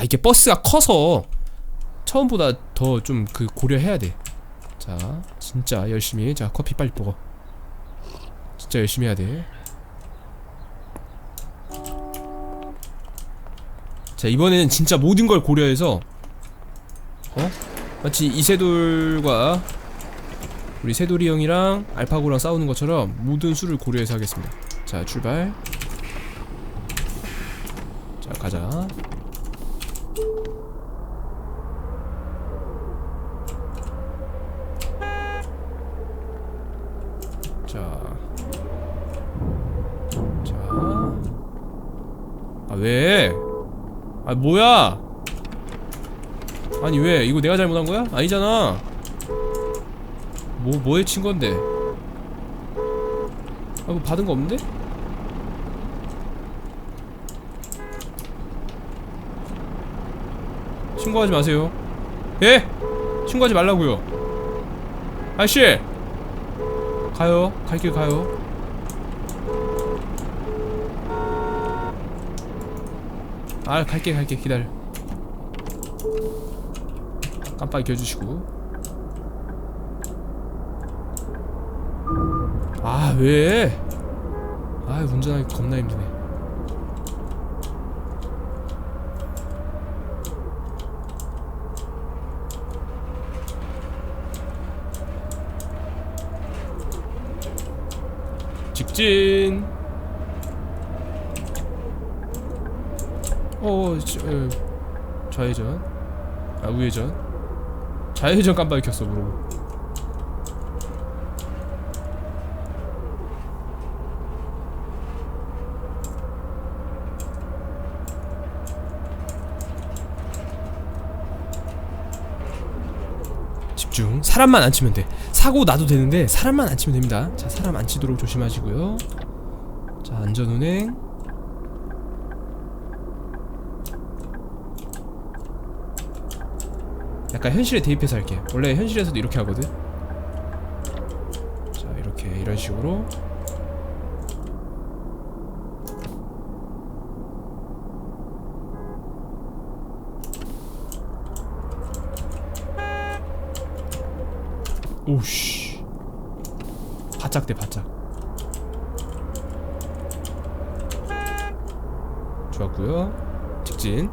아 이게 버스가 커서 처음보다 더 좀 그 고려해야 돼 자 진짜 열심히. 자 커피 빨리 먹어. 진짜 열심히 해야 돼 자 이번에는 진짜 모든 걸 고려해서 어? 마치 이세돌과 우리 세돌이 형이랑 알파고랑 싸우는 것처럼 모든 수를 고려해서 하겠습니다. 자 출발. 자 가자 자. 자. 아, 왜? 아, 뭐야? 아니, 왜? 이거 내가 잘못한 거야? 아니잖아. 뭐, 뭐에 친 건데? 아, 뭐 받은 거 없는데? 신고하지 마세요. 예? 신고하지 말라고요. 아씨! 가요. 갈 길 가요. 아, 갈게, 갈게. 기다려. 깜빡이 켜주시고. 아, 왜? 아, 운전하기 겁나 힘드네. 직진. 어, 저, 에, 좌회전. 아, 우회전. 좌회전 깜빡이 켰어, 모르고. 집중. 사람만 안 치면 돼. 사고 나도 되는데 사람만 안 치면 됩니다. 자, 사람 안 치도록 조심하시고요. 자, 안전운행. 약간 현실에 대입해서 할게. 원래 현실에서도 이렇게 하거든. 자, 이렇게 이런 식으로. 오씨. 바짝 대 바짝. 좋았고요. 직진.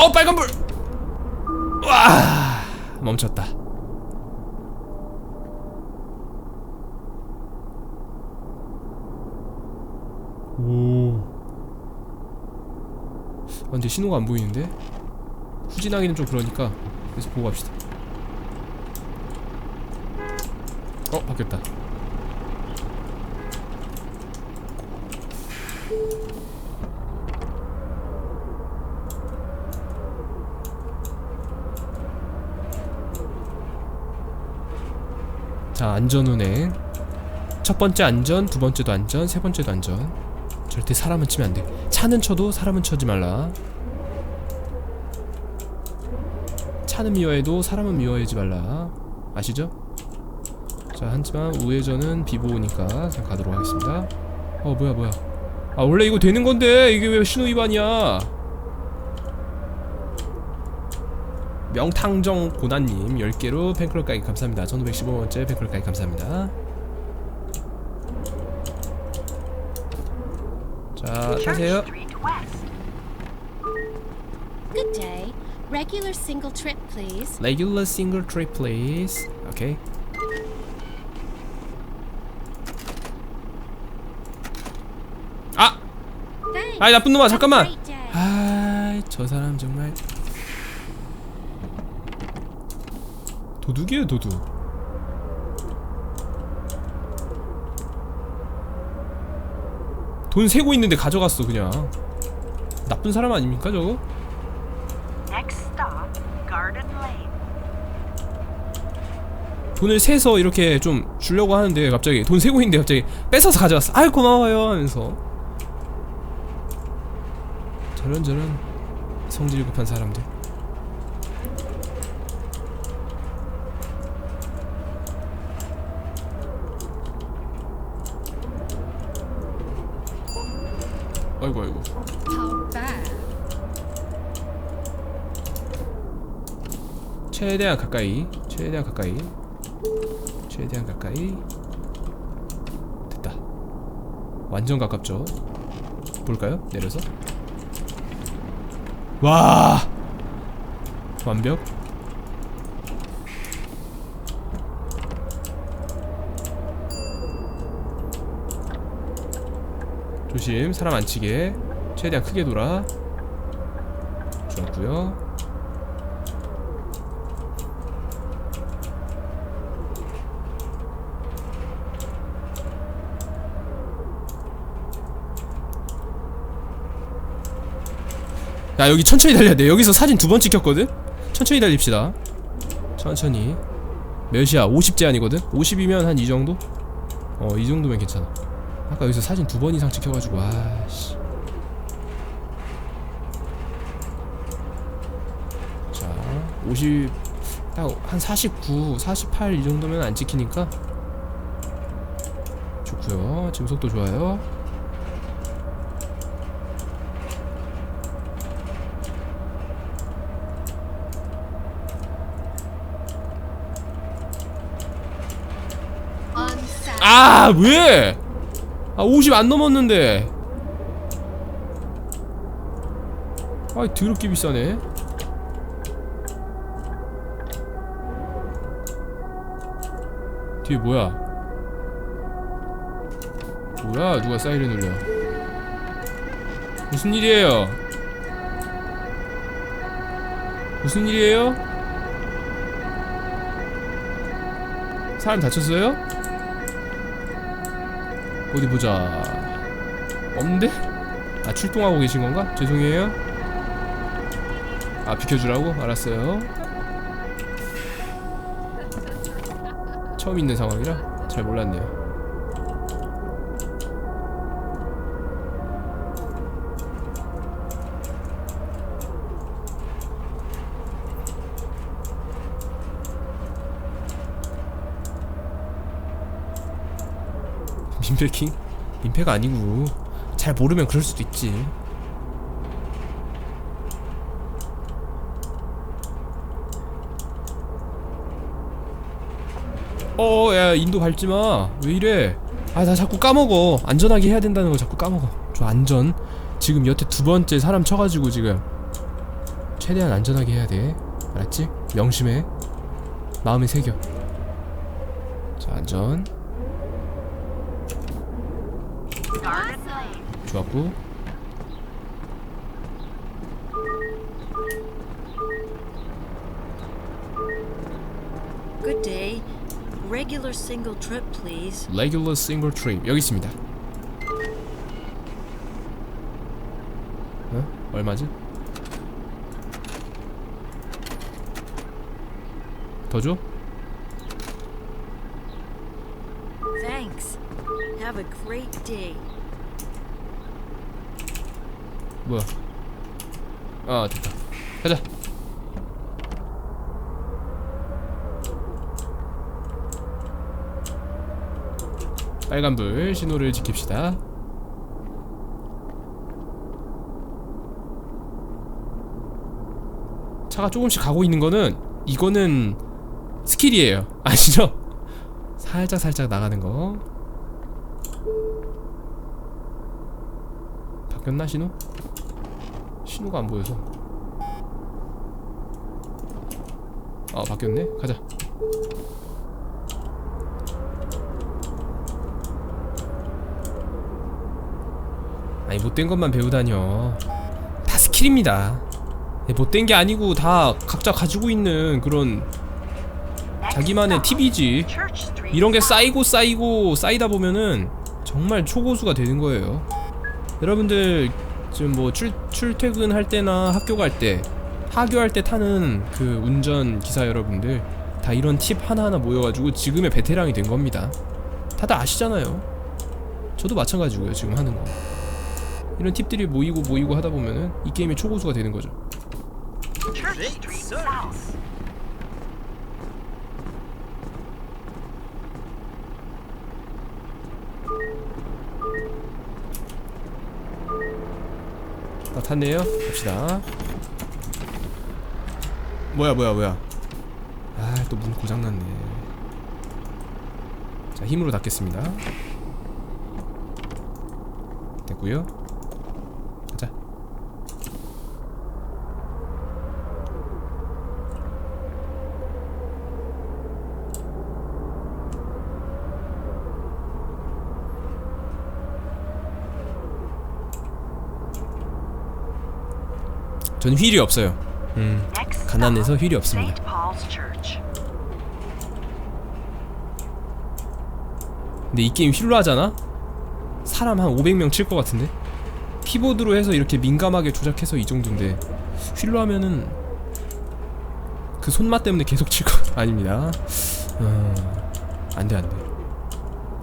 어 빨간 불. 와 멈췄다. 오. 아, 근데 신호가 안 보이는데? 후진하기는 좀 그러니까 그래서 보고 갑시다. 어, 바뀌었다. 자, 안전 운행. 첫 번째 안전, 두 번째도 안전, 세 번째도 안전. 절대 사람은 치면 안 돼. 차는 쳐도 사람은 쳐지 말라. 차는 미워해도 사람은 미워하지 말라. 아시죠? 자, 하지만 우회전은 비보니까 그냥 가도록 하겠습니다. 어, 뭐야, 뭐야. 아, 원래 이거 되는 건데 이게 왜 신호 위반이야? 명탕정 고난님 10개로 팬클럽 가입 감사합니다. 1515번째 팬클럽 가입 감사합니다. 자, 타세요. Good day. Regular single trip, please. Regular single trip, please. 오케이. 아. 아이 나쁜 놈아, 잠깐만. 아, 저 사람 정말 도둑이에요, 도둑. 돈 세고 있는데 가져갔어 그냥. 나쁜 사람 아닙니까 저거? 돈을 세서 이렇게 좀 주려고 하는데 갑자기 돈 세고 있는데 갑자기 뺏어서 가져왔어. 아이 고마워요 하면서 저런 저런 성질 급한 사람들. 아이고 아이고. 최대한 가까이 최대한 가까이 최대한 가까이. 됐다. 완전 가깝죠? 볼까요? 내려서? 와! 완벽 조심. 사람 안 치게. 최대한 크게 돌아. 좋았고요. 야 여기 천천히 달려야 돼. 여기서 사진 두 번 찍혔거든? 천천히 달립시다. 천천히. 몇이야 50 제한이거든? 50이면 한 이 정도? 어 이 정도면 괜찮아 아까 여기서 사진 두 번 이상 찍혀가지고 아씨 자 50 딱 한 49, 48 이 정도면 안 찍히니까 좋고요 지금 속도 좋아요. 아 왜? 아 50 안 넘었는데. 아이 더럽게 비싸네. 뒤에 뭐야? 뭐야? 누가 사이렌 울려 무슨 일이에요? 무슨 일이에요? 사람 다쳤어요? 어디 보자 없는데? 아 출동하고 계신 건가? 죄송해요 아 비켜주라고? 알았어요 처음 있는 상황이라 잘 몰랐네요 민폐킹? 민폐가 아니고 잘 모르면 그럴 수도 있지 어, 야, 인도 밟지 마. 왜 이래? 아, 나 자꾸 까먹어. 안전하게 해야 된다는 거 자꾸 까먹어. 저 안전. 지금 여태 두 번째 사람 쳐가지고 지금 최대한 안전하게 해야 돼. 알았지? 명심해. 마음에 새겨. 자, 안전. 좋았고. Good day. Regular single trip, please. Regular single trip 여기 있습니다. 어? 얼마지? 더 줘? Thanks. Have a great day. 뭐야? 아 됐다. 가자. 빨간불 신호를 지킵시다. 차가 조금씩 가고 있는 거는 이거는 스킬이에요. 아시죠? 살짝 살짝 나가는 거. 바뀌었나 신호? 신호가 안 보여서. 아 바뀌었네. 가자. 아니 못된 것만 배우다뇨. 다 스킬입니다. 네, 못된 게 아니고 다 각자 가지고 있는 그런 자기만의 팁이지. 이런 게. 쌓이고 쌓이고 쌓이다 보면은 정말 초고수가 되는 거예요. 여러분들 지금 뭐 출, 출퇴근할 때나 학교 갈 때, 하교할 때 타는 그 운전 기사 여러분들 다 이런 팁 하나하나 모여가지고 지금의 베테랑이 된 겁니다. 다들 아시잖아요. 저도 마찬가지고요 지금 하는 거. 이런 팁들이 모이고 모이고 하다 보면은 이 게임의 초고수가 되는 거죠. 탔네요. 갑시다. 뭐야 뭐야 뭐야. 아 또 문 고장났네. 자 힘으로 닫겠습니다. 됐고요. 가자. 저는 휠이 없어요. 음, 가난해서 휠이 없습니다. 근데 이 게임 휠로 하잖아? 사람 한 500명 칠 것 같은데? 키보드로 해서 이렇게 민감하게 조작해서 이 정도인데 휠로 하면은 그 손맛 때문에 계속 칠거 아닙니다. 어... 안돼 안돼.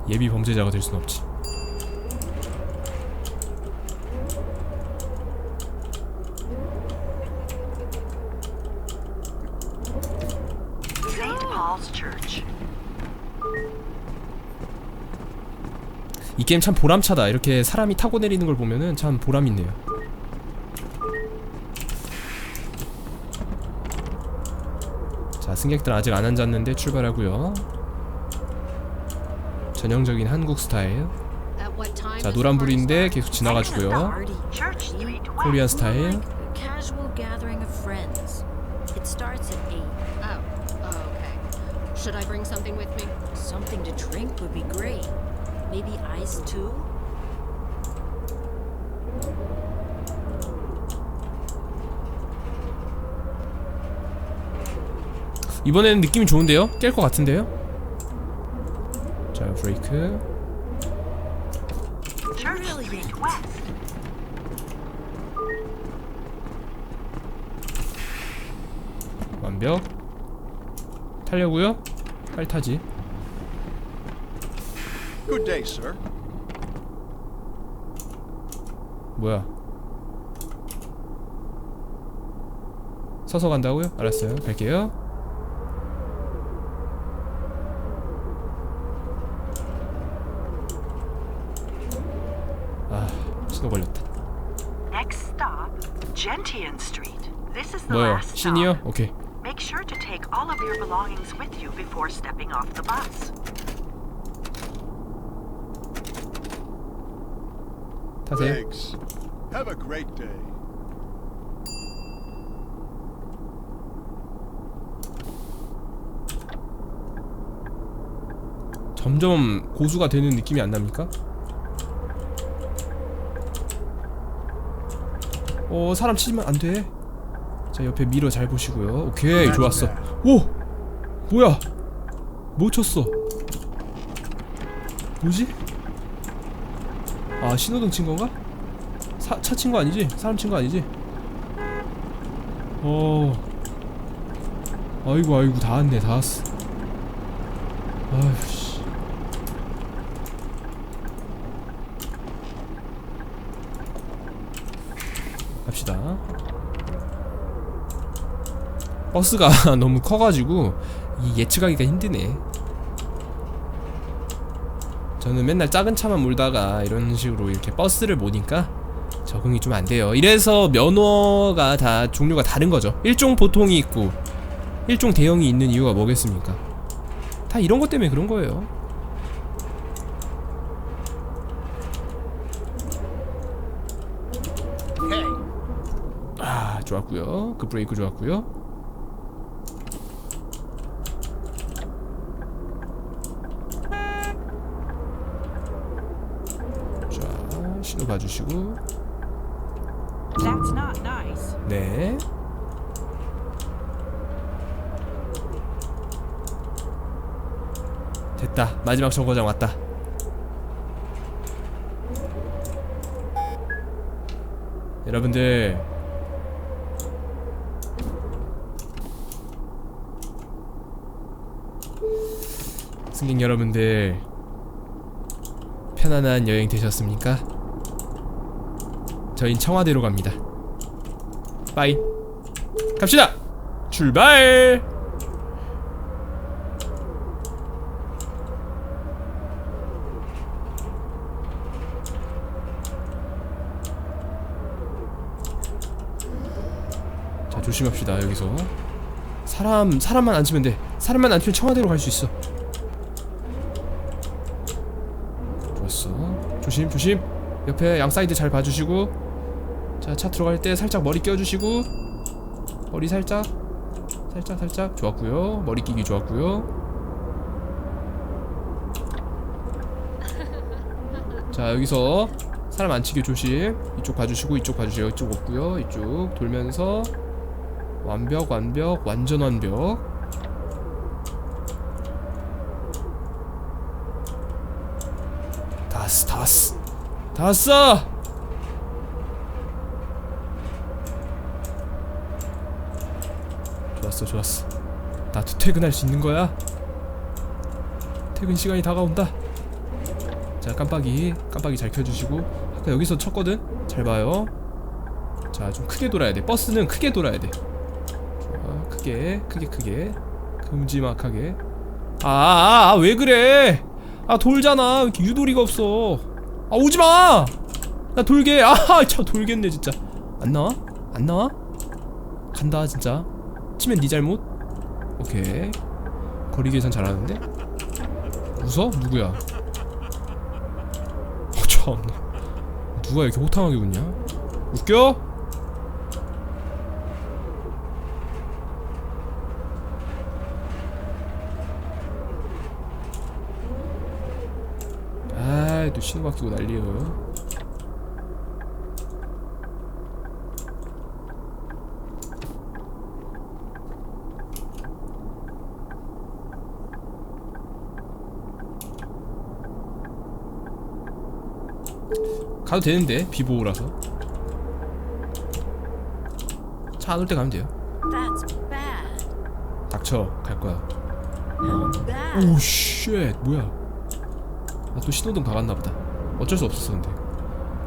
예비 범죄자가 될 순 없지. 게임 참 보람차다. 이렇게 사람이 타고 내리는 걸 보면은 참 보람 있네요. 자, 승객들 아직 안 앉았는데 출발하고요. 전형적인 한국 스타일. 자, 노란불인데 계속 지나가주고요. 코리안 스타일. Like a casual gathering of friends. It starts at 8. start? Oh. Oh, okay. Should I bring something with me? Something to drink would be great. Maybe ice too? 이번에는 느낌이 좋은데요? 깰 것 같은데요? 자, 브레이크. 완벽. 타려고요? 빨리 타지. Good day, sir. 뭐야? 서서 간다고요? 알았어요. 갈게요. 아, 신호 걸렸다. Next stop, Gentian Street. This is the 뭐요? last stop. 신이요? 오케이. Make sure to take all of your belongings with you before stepping off the bus. 타세요. Have a great day. 점점 고수가 되는 느낌이 안 납니까? 어 사람 치면 안 돼. 자 옆에 미러 잘 보시고요. 오케이 좋았어. 오 뭐야? 뭐 쳤어? 뭐지? 아 신호등 친 건가? 차친 거 아니지? 사람 친 거 아니지? 어. 아이고 아이고 다 왔네 다 왔어. 아휴 씨. 갑시다. 버스가 너무 커가지고 이 예측하기가 힘드네. 저는 맨날 작은 차만 몰다가 이런 식으로 이렇게 버스를 모니까 적응이 좀 안 돼요. 이래서 면허가 다 종류가 다른 거죠. 일종 보통이 있고 일종 대형이 있는 이유가 뭐겠습니까? 다 이런 것 때문에 그런 거예요. 아 좋았고요 그 브레이크 좋았고요 자 신호 봐 주시고. That's not nice. 네. 됐다. 마지막 정거장 왔다. 여러분들. 승객 여러분들 편안한 여행 되셨습니까? 저희 청와대로 갑니다. 빠이. 갑시다. 출발. 조심합시다 여기서 사람 사람만 안 치면 돼 사람만 안 치면 청와대로 갈 수 있어 좋았어 조심 조심 옆에 양 사이드 잘 봐주시고 자 차 들어갈 때 살짝 머리 껴주시고. 머리 살짝. 살짝 살짝. 좋았고요. 머리 끼기 좋았고요. 자 여기서 사람 안 치게 조심. 이쪽 봐주시고 이쪽 봐주세요. 이쪽 없고요. 이쪽 돌면서 완벽 완벽 완전 완벽. 다 왔어 다 왔어. 다왔어 좋았어 좋았어. 나도 퇴근할 수 있는 거야? 퇴근 시간이 다가온다. 자 깜빡이 깜빡이 잘 켜주시고. 아까 여기서 쳤거든? 잘 봐요. 자 좀 크게 돌아야 돼. 버스는 크게 돌아야 돼. 좋아 크게 크게 크게. 큼지막하게. 아왜 그래? 아 돌잖아. 왜 이렇게 유도리가 없어? 아 오지마! 나 돌게. 아참 돌겠네 진짜. 안 나와? 안 나와? 간다 진짜 치면 네 잘못? 오케이. 거리 계산 잘하는데? 웃어? 누구야? 어, 참나 누가 이렇게 호탕하게 웃냐? 웃겨? 아이 또 신호 바뀌고 난리여요 가도 되는데 비보호라서. 차 안 올 때 가면 돼요. 닥쳐 갈 거야? 오쉣 뭐야. 아또 신호등 박았나 보다. 어쩔 수 없었어 근데. 야,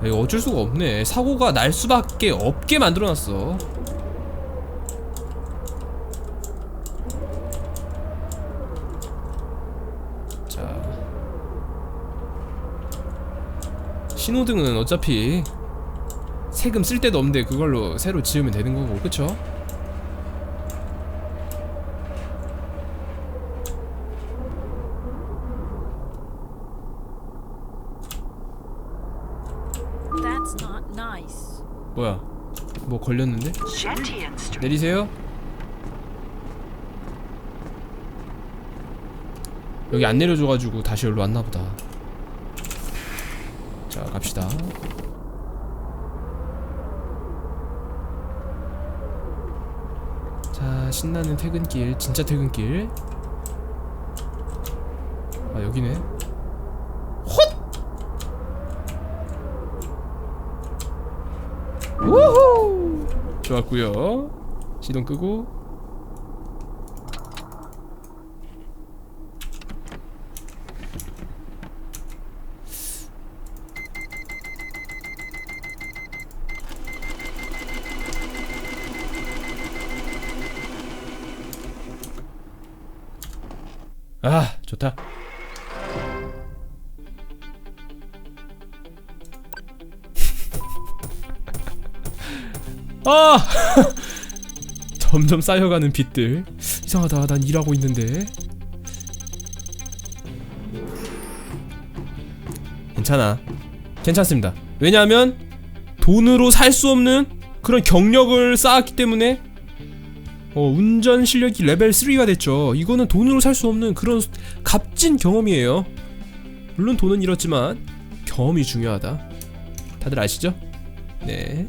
이거 어쩔 수가 없네. 사고가 날 수밖에 없게 만들어놨어 자 신호등은 어차피 세금 쓸 데도 없는데 그걸로 새로 지으면 되는 거고 그쵸? Nice. 뭐야 뭐 걸렸는데? 내리세요. 여기 안 내려줘가지고 다시 여기로 왔나 보다. 자 갑시다. 자 신나는 퇴근길, 진짜 퇴근길. 아 여기네. 우후! 좋았고요. 시동 끄고 아! 점점 쌓여가는 빚들. 이상하다. 난 일하고 있는데. 괜찮아. 괜찮습니다. 왜냐하면 돈으로 살 수 없는 그런 경력을 쌓았기 때문에 어, 운전 실력이 레벨 3가 됐죠. 이거는 돈으로 살 수 없는 그런 값진 경험이에요. 물론 돈은 잃었지만 경험이 중요하다. 다들 아시죠? 네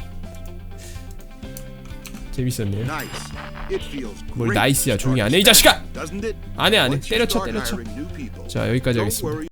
재밌었네요 뭘 나이스야 조용히 안해 이 자식아? 안해 안해 때려쳐 때려쳐 자 여기까지 하겠습니다